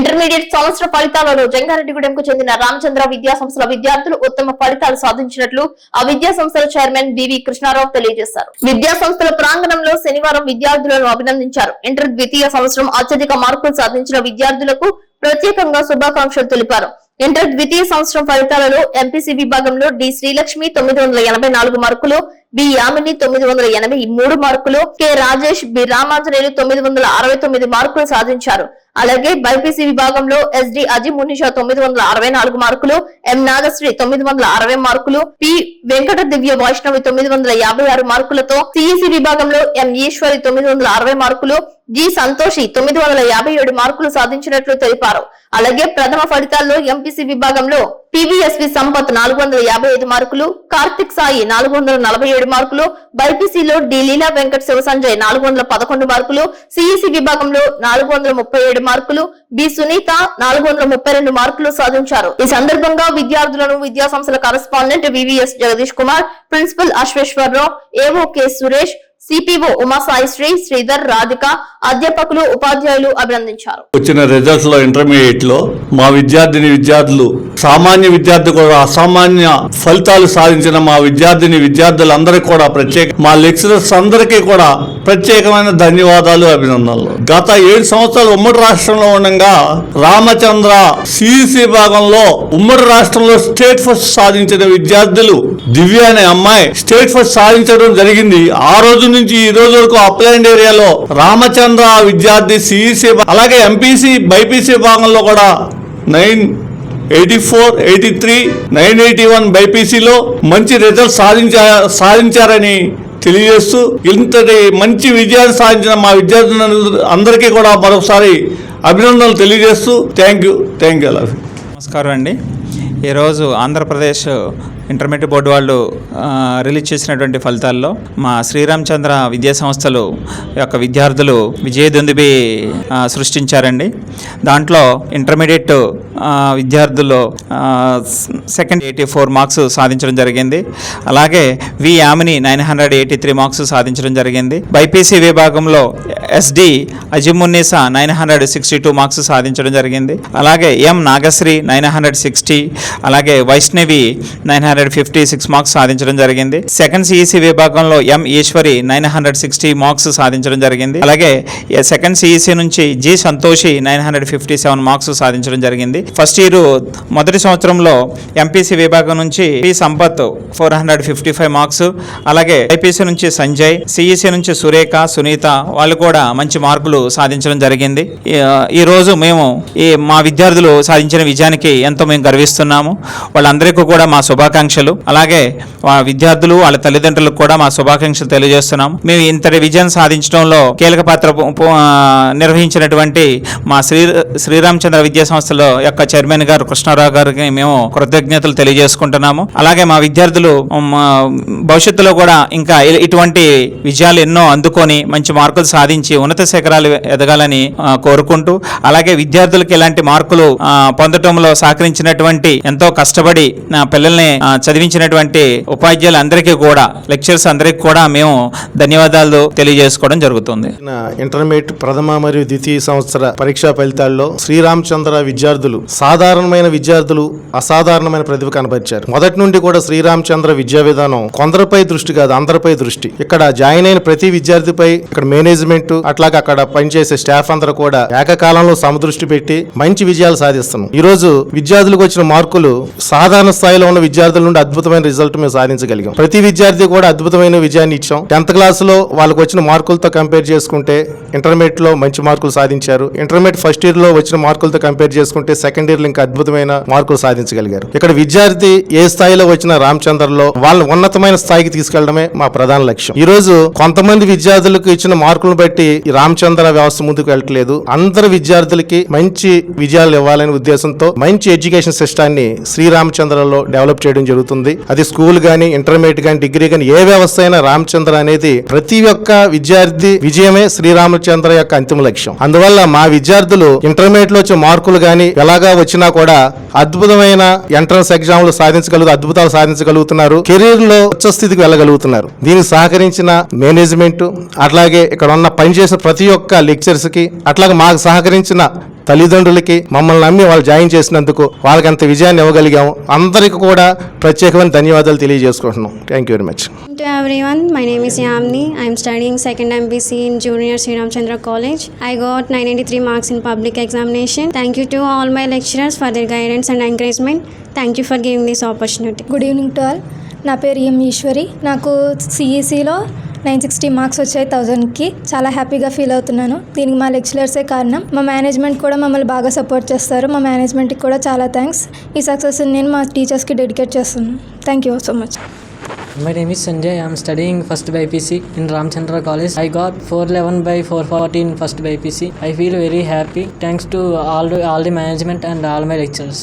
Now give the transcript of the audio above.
Intermediate సంవత్సర ఫలితాలలో జంగారెడ్డిగూడెంకు చెందిన రామచంద్ర విద్యా సంస్థల విద్యార్థులు ఉత్తమ ఫలితాలు సాధించినట్లు ఆ విద్యా సంస్థల చైర్మన్ బివి కృష్ణారావు తెలియజేశారు. విద్యా సంస్థల ప్రాంగణంలో శనివారం విద్యార్థులను అభినందించారు. ఇంటర్ ద్వితీయ సంవత్సరం అత్యధిక మార్కులు సాధించిన విద్యార్థులకు ప్రత్యేకంగా శుభాకాంక్షలు తెలిపారు. ఇంటర్ ద్వితీయ సంవత్సరం ఫలితాలలో ఎంపీసీ విభాగంలో డి శ్రీలక్ష్మి తొమ్మిది వందల ఎనభై నాలుగు మార్కులు బి. యామిని తొమ్మిది వందల ఎనభై మూడు మార్కులు కె. రాజేష్ బి. రామాంజనేయులు తొమ్మిది వందల అరవై తొమ్మిది మార్కులు సాధించారు. అలాగే బైపీసీ విభాగంలో ఎస్డి అజీ మునిషా తొమ్మిది వందల అరవై నాలుగు మార్కులు ఎం. నాగశ్రీ తొమ్మిది వందల అరవై మార్కులు పి. వెంకట దివ్య వైష్ణవి తొమ్మిది వందల యాభై ఆరు మార్కులతో సిఈసి విభాగంలో ఎం. ఈశ్వరి తొమ్మిది వందల అరవై మార్కులు జి. సంతోషి తొమ్మిది వందల యాభై ఏడు మార్కులు సాధించినట్లు తెలిపారు. అలాగే ప్రథమ ఫలితాల్లో ఎంపీసీ విభాగంలో పివిఎస్వి సంపత్ నాలుగు వందల యాభై ఐదు మార్కులు కార్తిక్ సాయి నాలుగు వందల నలభై ఏడు మార్కులు బైపీసీలో డి లీలా వెంకట శివ సంజయ్ నాలుగు వందల పదకొండు మార్కులు సిఈసి విభాగంలో నాలుగు వందల ముప్పై ఏడు మార్కులు బి సునీత నాలుగు వందల ముప్పై రెండు మార్కులు సాధించారు. ఈ సందర్భంగా విద్యార్థులను విద్యా సంస్థల correspondent V V S Jagadish Kumar principal Ashweswararao AO K Suresh CPO Umasai Shri Sridhar Radhika అధ్యాపకులు ఉపాధ్యాయులు అభినందించారు. వచ్చిన రిజల్ట్స్లో ఇంటర్మీడియట్లో మా విద్యార్థిని విద్యార్థులు సామాన్య విద్యార్థి కూడా అసామాన్య ఫలితాలు సాధించిన మా విద్యార్థిని విద్యార్థులందరికీ కూడా ప్రత్యేక మా లెక్చరర్స్ అందరికీ కూడా ప్రత్యేకమైన ధన్యవాదాలు అభినందనలు. గత ఏడు సంవత్సరాలు ఉమ్మడి రాష్ట్రంలో ఉండగా రామచంద్ర సిసి భాగంలో ఉమ్మడి రాష్ట్రంలో స్టేట్ ఫస్ట్ సాధించిన విద్యార్థులు దివ్య అనే అమ్మాయి స్టేట్ ఫస్ట్ సాధించడం జరిగింది. ఆ రోజు నుంచి ఈ రోజు వరకు అప్లైండ్ ఏరియాలో రామచంద్ర విద్యార్థి సిఇసి అలాగే ఎంపీసీ బైపీసీ భాగంలో కూడా nine eighty four eighty three nine eighty one బైపీసీలో మంచి రిజల్ట్ సాధించా సాధించారని తెలియజేస్తూ ఇంతటి మంచి విజయాన్ని సాధించిన మా విద్యార్థులందరూ అందరికీ కూడా మరొకసారి అభినందనలు తెలియజేస్తూ థ్యాంక్ యూ థ్యాంక్ యూ నమస్కారం అండి. ఈరోజు ఆంధ్రప్రదేశ్ ఇంటర్మీడియట్ బోర్డు వాళ్ళు రిలీజ్ చేసినటువంటి ఫలితాల్లో మా శ్రీరామచంద్ర విద్యా సంస్థలు యొక్క విద్యార్థులు విజయదుందుబి సృష్టించారండి. దాంట్లో ఇంటర్మీడియట్ విద్యార్థులు సెకండ్ ఎయిటీ ఫోర్ మార్క్స్ సాధించడం జరిగింది. అలాగే V Yamini nine hundred eighty three marks సాధించడం జరిగింది. బైపీసీ విభాగంలో SD Azimunnisa nine hundred sixty two marks సాధించడం జరిగింది. అలాగే M Nagasri nine hundred sixty అలాగే Vaishnavi nine hundred fifty six marks సాధించడం జరిగింది సెకండ్ సిఈసి విభాగంలో M Eswari nine hundred sixty marks సాధించడం జరిగింది అలాగే సెకండ్ సిఈసి నుంచి G Santoshi nine hundred fifty seven marks సాధించడం జరిగింది ఫస్ట్ ఇయర్ మొదటి సంవత్సరంలో ఎంపీసీ విభాగం నుంచి P Sampath four hundred fifty five marks అలాగే ఐపీసీ నుంచి సంజయ్ సిఈసీ నుంచి సురేఖ సునీత వాళ్ళు కూడా మంచి మార్కులు సాధించడం జరిగింది ఈ- రోజు మేము ఈ మా విద్యార్థులు సాధించిన విజయానికి ఎంతో మేము గర్విస్తున్నాము వాళ్ళందరికీ కూడా మా శుభాకాంక్షలు. అలాగే మా విద్యార్థులు వాళ్ళ తల్లిదండ్రులకు కూడా మా శుభాకాంక్షలు తెలియజేస్తున్నాం. మేము ఇంతటి విజయం సాధించడంలో కీలక పాత్ర నిర్వహించినటువంటి మా శ్రీ శ్రీరామచంద్ర విద్యా సంస్థల యొక్క చైర్మన్ గారు కృష్ణారావు గారికి మేము కృతజ్ఞతలు తెలియజేసుకుంటున్నాము. అలాగే మా విద్యార్థులు మా భవిష్యత్తులో కూడా ఇంకా ఇటువంటి విజయాలు ఎన్నో అందుకొని మంచి మార్కులు సాధించి ఉన్నత శిఖరాలు ఎదగాలని కోరుకుంటూ అలాగే విద్యార్థులకు ఇలాంటి మార్కులు పొందటంలో సహకరించినటువంటి ఎంతో కష్టపడి నా పిల్లల్ని చదివించినటువంటి ఉపాధ్యాయులందరికీ కూడా లెక్చర్స్ అందరికీ కూడా మేము ధన్యవాదాలు తెలియజేసుకోవడం జరుగుతుంది. ఇంటర్మీడియట్ ప్రథమ మరియు ద్వితీయ సంవత్సర పరీక్షా ఫలితాల్లో శ్రీరామచంద్ర విద్యార్థులు సాధారణమైన విద్యార్థులు అసాధారణమైన ప్రతిభ కనబరిచారు మొదటి నుండి కూడా శ్రీరామచంద్ర విద్యా విధానం కొందరిపై దృష్టి కాదు అందరిపై దృష్టి. ఇక్కడ జాయిన్ అయిన ప్రతి విద్యార్థిపై ఇక్కడ మేనేజ్మెంట్ అట్లాగే అక్కడ పనిచేసే స్టాఫ్ అందరూ కూడా ఏకకాలంలో సమదృష్టి పెట్టి మంచి విజయాలు సాధిస్తున్నాం ఈ రోజు విద్యార్థులకు వచ్చిన మార్కులు సాధారణ స్థాయిలో ఉన్న విద్యార్థులు నుండి అద్భుతమైన రిజల్ట్ మేము సాధించగలిగాం. ప్రతి విద్యార్థి కూడా అద్భుతమైన విజయాన్ని ఇచ్చాం. టెన్త్ క్లాస్లో వాళ్ళకి వచ్చిన మార్కులతో కంపేర్ చేసుకుంటే ఇంటర్మీడియట్లో మంచి మార్కులు సాధించారు. ఇంటర్మీడియట్ ఫస్ట్ ఇయర్లో వచ్చిన మార్కులతో కంపేర్ చేసుకుంటే సెకండ్ ఇయర్లో ఇంకా అద్భుతమైన మార్కులు సాధించగలిగారు. ఇక్కడ విద్యార్థి ఏ స్థాయిలో వచ్చిన రామచంద్రలో వాళ్ళని ఉన్నతమైన స్థాయికి తీసుకెళ్ళడమే మా ప్రధాన లక్ష్యం. ఈ రోజు కొంతమంది విద్యార్థులకు ఇచ్చిన మార్కులను బట్టి రామచంద్ర వ్యవస్థ ముందుకు వెళ్ళట్లేదు. అందరు విద్యార్థులకి మంచి విజయాలు ఇవ్వాలనే ఉద్దేశంతో మంచి ఎడ్యుకేషన్ సిస్టాన్ని శ్రీరామచంద్రలో డెవలప్ చేయడం జరుగుతుంది. అది స్కూల్ కానీ ఇంటర్మీడియట్ కానీ డిగ్రీ కానీ ఏ వ్యవస్థ అయినా రామచంద్ర అనేది ప్రతి ఒక్క విద్యార్థి విజయమే శ్రీరామచంద్ర యొక్క అంతిమ లక్ష్యం. అందువల్ల మా విద్యార్థులు ఇంటర్మీడియట్లో వచ్చే మార్కులు కానీ ఎలాగా వచ్చినా కూడా అద్భుతమైన ఎంట్రన్స్ ఎగ్జామ్లు సాధించగలుగు అద్భుతాలు సాధించగలుగుతున్నారు. కెరీర్లో ఉచ్చ స్థితికి వెళ్ళగలుగుతున్నారు. దీనికి సహకరించిన మేనేజ్మెంట్ అట్లాగే ఇక్కడ ఉన్న పనిచేసిన ప్రతి ఒక్క లెక్చర్స్కి అట్లాగే మాకు సహకరించిన తల్లిదండ్రులకి మమ్మల్ని నమ్మి వాళ్ళు జాయిన్ చేసినందుకు వాళ్ళకంత విజయాన్ని ఇవ్వగలిగాము. అందరికి కూడా ప్రత్యేకమైన ధన్యవాదాలు తెలియజేసుకుంటున్నాం. Thank you very much to everyone my name is Yamini I'm studying second MPC in junior Sriramachandra college I got nine eighty three marks in public examination thank you to all my lecturers for their guidance and encouragement thank you for giving this opportunity good evening to all నా పేరు ఎం ఈశ్వరి నాకు సిఈసిలో nine sixty marks వచ్చాయి థౌజండ్కి. చాలా హ్యాపీగా feel అవుతున్నాను. దీనికి మా లెక్చరర్సే కారణం. మా మేనేజ్మెంట్ కూడా మమ్మల్ని బాగా సపోర్ట్ చేస్తారు. మా మేనేజ్మెంట్కి కూడా చాలా థ్యాంక్స్. ఈ సక్సెస్ నేను మా టీచర్స్కి డెడికేట్ చేస్తున్నాను. Thank you so much. My name is Sanjay I'm studying first BiPC in Ramachandra college I got four eleven by four forty in first BiPC I feel very happy thanks to all all the management and all my lectures